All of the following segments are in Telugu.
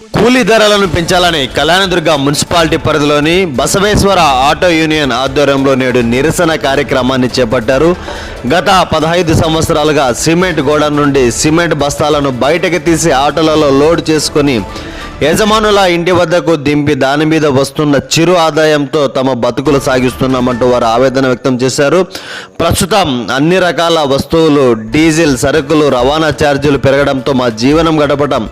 కూలీ ధరలను పెంచాలని కళ్యాణదుర్గ మున్సిపాలిటీ పరిధిలోని బసవేశ్వర ఆటో యూనియన్ ఆధ్వర్యంలో నేడు నిరసన కార్యక్రమాన్ని చేపట్టారు. గత పదహైదు సంవత్సరాలుగా సిమెంట్ గోడ నుండి సిమెంట్ బస్తాలను బయటకు తీసి ఆటోలలో లోడ్ చేసుకుని యజమానుల ఇంటి వద్దకు దింపి దాని మీద వస్తున్న చిరు ఆదాయంతో తమ బతుకులు సాగిస్తున్నామంటూ వారు ఆవేదన వ్యక్తం చేశారు. ప్రస్తుతం అన్ని రకాల వస్తువులు డీజిల్ సరుకులు రవాణా ఛార్జీలు పెరగడంతో మా జీవనం గడపడం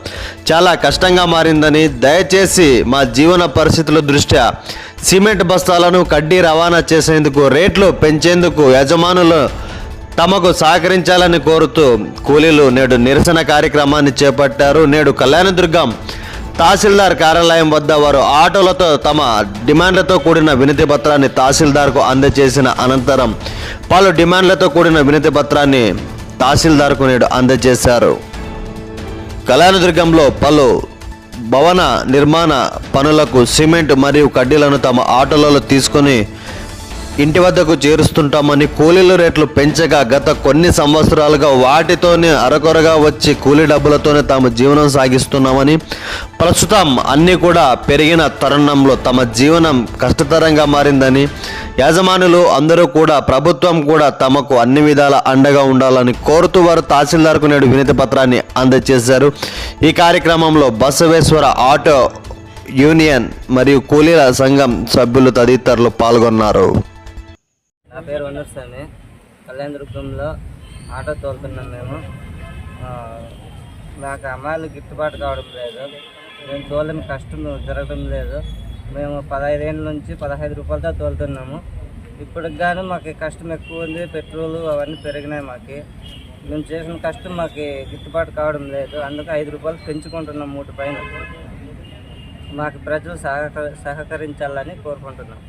చాలా కష్టంగా మారిందని దయచేసి మా జీవన పరిస్థితుల దృష్ట్యా సిమెంట్ బస్తాలను కడ్డీ రవాణా చేసేందుకు రేట్లు పెంచేందుకు యజమానులు తమకు సహకరించాలని కోరుతూ కూలీలు నేడు నిరసన కార్యక్రమాన్ని చేపట్టారు. నేడు కళ్యాణదుర్గం తహసీల్దార్ కార్యాలయం వద్ద వారు ఆటోలతో తమ డిమాండ్లతో కూడిన వినతి పత్రాన్ని తహసీల్దార్కు అందజేసిన అనంతరం పలు డిమాండ్లతో కూడిన వినతి పత్రాన్ని తహసీల్దార్కు నేడు అందజేశారు. కళ్యాణదుర్గంలో పలు భవన నిర్మాణ పనులకు సిమెంట్ మరియు కడ్డీలను తమ ఆటోలలో తీసుకొని ఇంటి వద్దకు చేరుస్తుంటామని కూలీల రేట్లు పెంచగా గత కొన్ని సంవత్సరాలుగా వాటితోనే అరకొరగా వచ్చి కూలీ డబ్బులతోనే తాము జీవనం సాగిస్తున్నామని ప్రస్తుతం అన్నీ కూడా పెరిగిన తరుణంలో తమ జీవనం కష్టతరంగా మారిందని యాజమానులు అందరూ కూడా ప్రభుత్వం కూడా తమకు అన్ని విధాల అండగా ఉండాలని కోరుతూ వారు తహసీల్దార్కు నేడు వినతి పత్రాన్ని అందజేశారు. ఈ కార్యక్రమంలో బసవేశ్వర ఆటో యూనియన్ మరియు కూలీల సంఘం సభ్యులు తదితరులు పాల్గొన్నారు. నా పేరు వనర్ కళ్యాణ్ దుర్గంలో ఆటో తోలుతున్నాం మేము. మాకు అమ్మాయిలు గిట్టుబాటు కావడం లేదు. మేము తోలని కష్టం జరగడం లేదు. మేము పదహైదేళ్ళ నుంచి పదహైదు రూపాయలతో తోలుతున్నాము. ఇప్పటికి కానీ మాకు కష్టం ఎక్కువ ఉంది. పెట్రోల్ అవన్నీ పెరిగినాయి మాకు. మేము చేసిన కష్టం మాకు గిట్టుబాటు కావడం లేదు. అందుకే ఐదు రూపాయలు పెంచుకుంటున్నాం మూటి పైన. మాకు ప్రజలు సహక సహకరించాలని కోరుకుంటున్నాం.